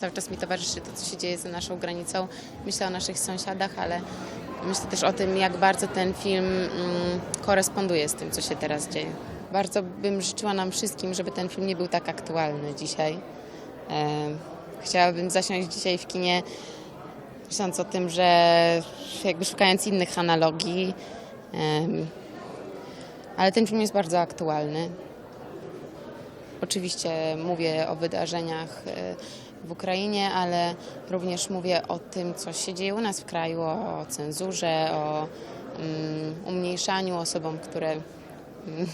Cały czas mi towarzyszy to, co się dzieje za naszą granicą. Myślę o naszych sąsiadach, ale myślę też o tym, jak bardzo ten film mm, koresponduje z tym, co się teraz dzieje. Bardzo bym życzyła nam wszystkim, żeby ten film nie był tak aktualny dzisiaj. E, chciałabym zasiąść dzisiaj w kinie, myśląc o tym, że jakby szukając innych analogii, ale ten film jest bardzo aktualny. Oczywiście mówię o wydarzeniach e, w Ukrainie, ale również mówię o tym, co się dzieje u nas w kraju, o cenzurze, o mm, umniejszaniu osobom, które mm,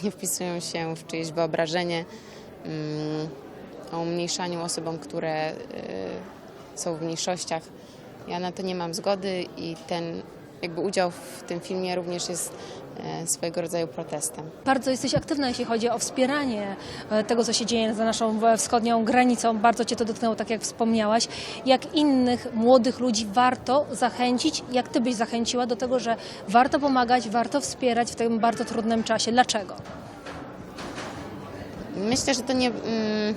nie wpisują się w czyjeś wyobrażenie, mm, o umniejszaniu osobom, które y, są w mniejszościach. Ja na to nie mam zgody i ten jakby udział w tym filmie również jest e, swojego rodzaju protestem. Bardzo jesteś aktywna, jeśli chodzi o wspieranie e, tego, co się dzieje za naszą wschodnią granicą. Bardzo Cię to dotknęło, tak jak wspomniałaś. Jak innych młodych ludzi warto zachęcić, jak Ty byś zachęciła do tego, że warto pomagać, warto wspierać w tym bardzo trudnym czasie. Dlaczego? Myślę, że to nie. Mm,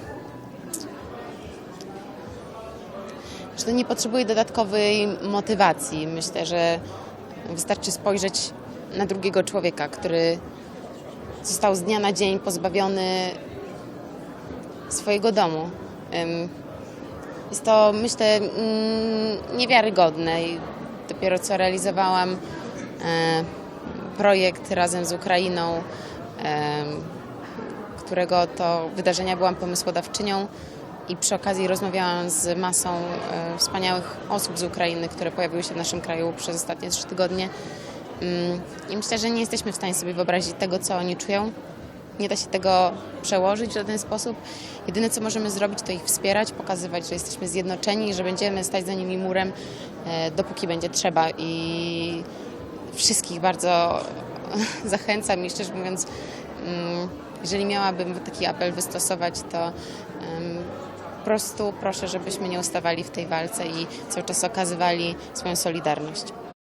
że to nie potrzebuje dodatkowej motywacji. Myślę, że wystarczy spojrzeć na drugiego człowieka, który został z dnia na dzień pozbawiony swojego domu. Jest to, myślę, mm, niewiarygodne i dopiero co realizowałam e, projekt razem z Ukrainą, którego to wydarzenia byłam pomysłodawczynią i przy okazji rozmawiałam z masą e, wspaniałych osób z Ukrainy, które pojawiły się w naszym kraju przez ostatnie trzy tygodnie. Mm, I myślę, że nie jesteśmy w stanie sobie wyobrazić tego, co oni czują. Nie da się tego przełożyć w żaden sposób. Jedyne, co możemy zrobić, to ich wspierać, pokazywać, że jesteśmy zjednoczeni i że będziemy stać za nimi murem, e, dopóki będzie trzeba. I wszystkich bardzo zachęcam i szczerze mówiąc, mm, jeżeli miałabym taki apel wystosować, to prostu proszę, żebyśmy nie ustawali w tej walce i cały czas okazywali swoją solidarność.